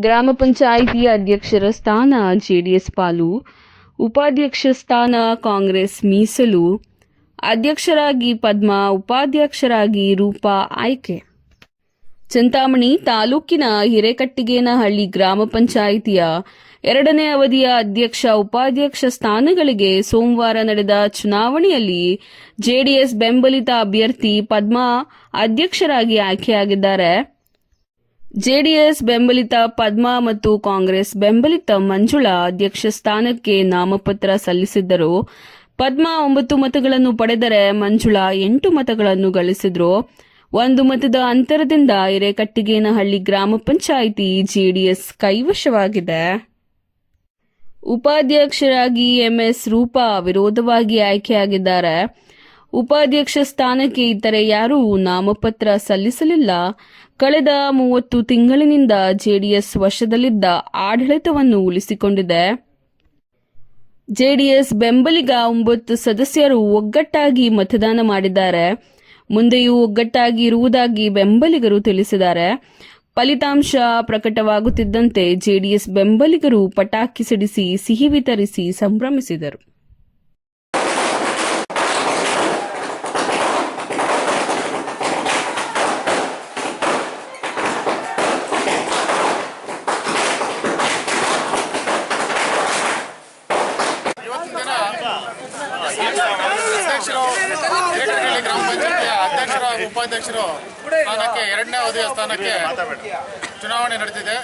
ಗ್ರಾಮ ಪಂಚಾಯಿತಿ ಅಧ್ಯಕ್ಷರ ಸ್ಥಾನ ಜೆಡಿಎಸ್ ಪಾಲು, ಉಪಾಧ್ಯಕ್ಷ ಸ್ಥಾನ ಕಾಂಗ್ರೆಸ್ ಮೀಸಲು, ಅಧ್ಯಕ್ಷರಾಗಿ ಪದ್ಮ, ಉಪಾಧ್ಯಕ್ಷರಾಗಿ ರೂಪಾ ಆಯ್ಕೆ. ಚಿಂತಾಮಣಿ ತಾಲೂಕಿನ ಹಿರೇಕಟ್ಟಿಗೇನಹಳ್ಳಿ ಗ್ರಾಮ ಪಂಚಾಯಿತಿಯ ಎರಡನೇ ಅವಧಿಯ ಅಧ್ಯಕ್ಷ, ಉಪಾಧ್ಯಕ್ಷ ಸ್ಥಾನಗಳಿಗೆ ಸೋಮವಾರ ನಡೆದ ಚುನಾವಣೆಯಲ್ಲಿ ಜೆಡಿಎಸ್ ಬೆಂಬಲಿತ ಅಭ್ಯರ್ಥಿ ಪದ್ಮಾ ಅಧ್ಯಕ್ಷರಾಗಿ ಆಯ್ಕೆಯಾಗಿದ್ದಾರೆ. ಜೆಡಿಎಸ್ ಬೆಂಬಲಿತ ಪದ್ಮಾ ಮತ್ತು ಕಾಂಗ್ರೆಸ್ ಬೆಂಬಲಿತ ಮಂಜುಳಾ ಅಧ್ಯಕ್ಷ ಸ್ಥಾನಕ್ಕೆ ನಾಮಪತ್ರ ಸಲ್ಲಿಸಿದ್ದರು. ಪದ್ಮಾ ಒಂಬತ್ತು ಮತಗಳನ್ನು ಪಡೆದರೆ ಮಂಜುಳಾ ಎಂಟು ಮತಗಳನ್ನು ಗಳಿಸಿದ್ರು. ಒಂದು ಮತದ ಅಂತರದಿಂದ ಹಿರೇಕಟ್ಟಿಗೇನಹಳ್ಳಿ ಗ್ರಾಮ ಪಂಚಾಯಿತಿ ಜೆಡಿಎಸ್ ಕೈವಶವಾಗಿದೆ. ಉಪಾಧ್ಯಕ್ಷರಾಗಿ ಎಂಎಸ್ ರೂಪಾ ವಿರೋಧವಾಗಿ ಆಯ್ಕೆಯಾಗಿದ್ದಾರೆ. ಉಪಾಧ್ಯಕ್ಷ ಸ್ಥಾನಕ್ಕೆ ಇತರೆ ಯಾರೂ ನಾಮಪತ್ರ ಸಲ್ಲಿಸಲಿಲ್ಲ. ಕಳೆದ ಮೂವತ್ತು ತಿಂಗಳಿನಿಂದ ಜೆಡಿಎಸ್ ವಶದಲ್ಲಿದ್ದ ಆಡಳಿತವನ್ನು ಉಳಿಸಿಕೊಂಡಿದೆ. ಜೆಡಿಎಸ್ ಬೆಂಬಲಿಗ ಒಂಬತ್ತು ಸದಸ್ಯರು ಒಗ್ಗಟ್ಟಾಗಿ ಮತದಾನ ಮಾಡಿದ್ದಾರೆ. ಮುಂದೆಯೂ ಒಗ್ಗಟ್ಟಾಗಿ ಇರುವುದಾಗಿ ಬೆಂಬಲಿಗರು ತಿಳಿಸಿದ್ದಾರೆ. ಫಲಿತಾಂಶ ಪ್ರಕಟವಾಗುತ್ತಿದ್ದಂತೆ ಜೆಡಿಎಸ್ ಬೆಂಬಲಿಗರು ಪಟಾಕಿ ಸಿಡಿಸಿ, ಸಿಹಿ ವಿತರಿಸಿ ಸಂಭ್ರಮಿಸಿದರು ಇವತ್ತಿನ ದಿನ ಅಧ್ಯಕ್ಷರು ಏಕನಹಳ್ಳಿ ಗ್ರಾಮ ಪಂಚಾಯತಿಯ ಅಧ್ಯಕ್ಷರು ಉಪಾಧ್ಯಕ್ಷರು ಸ್ಥಾನಕ್ಕೆ ಎರಡನೇ ಅವಧಿಯ ಸ್ಥಾನಕ್ಕೆ ಚುನಾವಣೆ ನಡೆದಿದೆ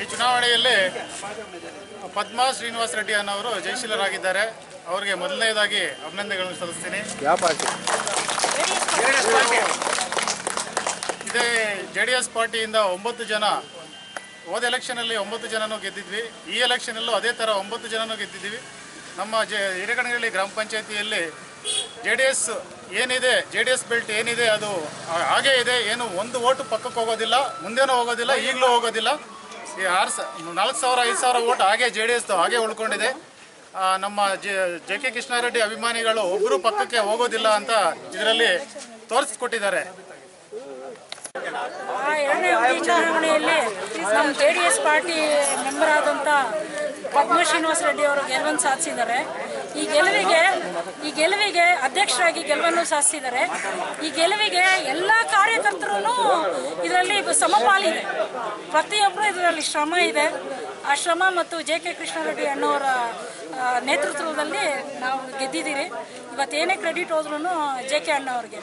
ಈ ಚುನಾವಣೆಯಲ್ಲಿ ಪದ್ಮಾ ಶ್ರೀನಿವಾಸ ರೆಡ್ಡಿ ಅನ್ನೋರು ಜಯಶೀಲರಾಗಿದ್ದಾರೆ. ಅವರಿಗೆ ಮೊದಲನೇದಾಗಿ ಅಭಿನಂದನೆಗಳನ್ನು ಸಲ್ಲಿಸ್ತೀನಿ. ಇದೇ ಜೆ ಡಿ ಎಸ್ ಪಾರ್ಟಿಯಿಂದ ಒಂಬತ್ತು ಜನ ಹೋದ ಎಲೆಕ್ಷನಲ್ಲಿ ಒಂಬತ್ತು ಜನನೂ ಗೆದ್ದಿದ್ವಿ. ಈ ಎಲೆಕ್ಷನಲ್ಲೂ ಅದೇ ಥರ ಒಂಬತ್ತು ಜನನೂ ಗೆದ್ದಿದ್ದೀವಿ. ನಮ್ಮ ಜೆ ಹಿರೇಕಣಗಳ್ಳಿ ಗ್ರಾಮ ಪಂಚಾಯತಿಯಲ್ಲಿ ಜೆ ಡಿ ಎಸ್ ಏನಿದೆ ಜೆ ಡಿ ಎಸ್ ಬೆಲ್ಟ್ ಏನಿದೆ, ಅದು ಹಾಗೇ ಇದೆ. ಏನು ಒಂದು ಓಟು ಪಕ್ಕಕ್ಕೆ ಹೋಗೋದಿಲ್ಲ, ಮುಂದೇನೂ ಹೋಗೋದಿಲ್ಲ, ಈಗಲೂ ಹೋಗೋದಿಲ್ಲ. ಈ ಆರು ನಾಲ್ಕು ಸಾವಿರ, ಐದು ಸಾವಿರ ಓಟ್ ಹಾಗೆ ಜೆ ಡಿ ಎಸ್ ಹಾಗೆ ಉಳ್ಕೊಂಡಿದೆ. ನಮ್ಮ ಜೆ ಜೆ ಕೆ ಕೃಷ್ಣಾರೆಡ್ಡಿ ಅಭಿಮಾನಿಗಳು ಒಬ್ಬರು ಪಕ್ಕಕ್ಕೆ ಹೋಗೋದಿಲ್ಲ ಅಂತ ಇದರಲ್ಲಿ ತೋರಿಸ್ಕೊಟ್ಟಿದ್ದಾರೆ. ಎರಡನೇ ನಮ್ಮ J D S party member ಆದಂಥ ಪದ್ಮ ಶ್ರೀನಿವಾಸ ರೆಡ್ಡಿ ಅವರು ಗೆಲುವನ್ನು ಸಾಧಿಸಿದ್ದಾರೆ. ಈ ಗೆಲುವಿಗೆ ಈ ಗೆಲುವಿಗೆ ಅಧ್ಯಕ್ಷರಾಗಿ ಗೆಲುವನ್ನು ಸಾಧಿಸಿದ್ದಾರೆ. ಈ ಗೆಲುವಿಗೆ ಎಲ್ಲ ಕಾರ್ಯಕರ್ತರೂ ಇದರಲ್ಲಿ ಸಮಪಾಲಿದೆ. ಪ್ರತಿಯೊಬ್ಬರು ಇದರಲ್ಲಿ ಶ್ರಮ ಇದೆ. ಆ ಶ್ರಮ ಮತ್ತು ಜೆ ಕೆ ಕೃಷ್ಣಾರೆಡ್ಡಿ ಅಣ್ಣವರ ನೇತೃತ್ವದಲ್ಲಿ ನಾವು ಗೆದ್ದಿದ್ದೀರಿ. ಇವತ್ತೇನೇ ಕ್ರೆಡಿಟ್ ಹೋದ್ರೂ ಜೆ ಕೆ ಅಣ್ಣವ್ರಿಗೆ.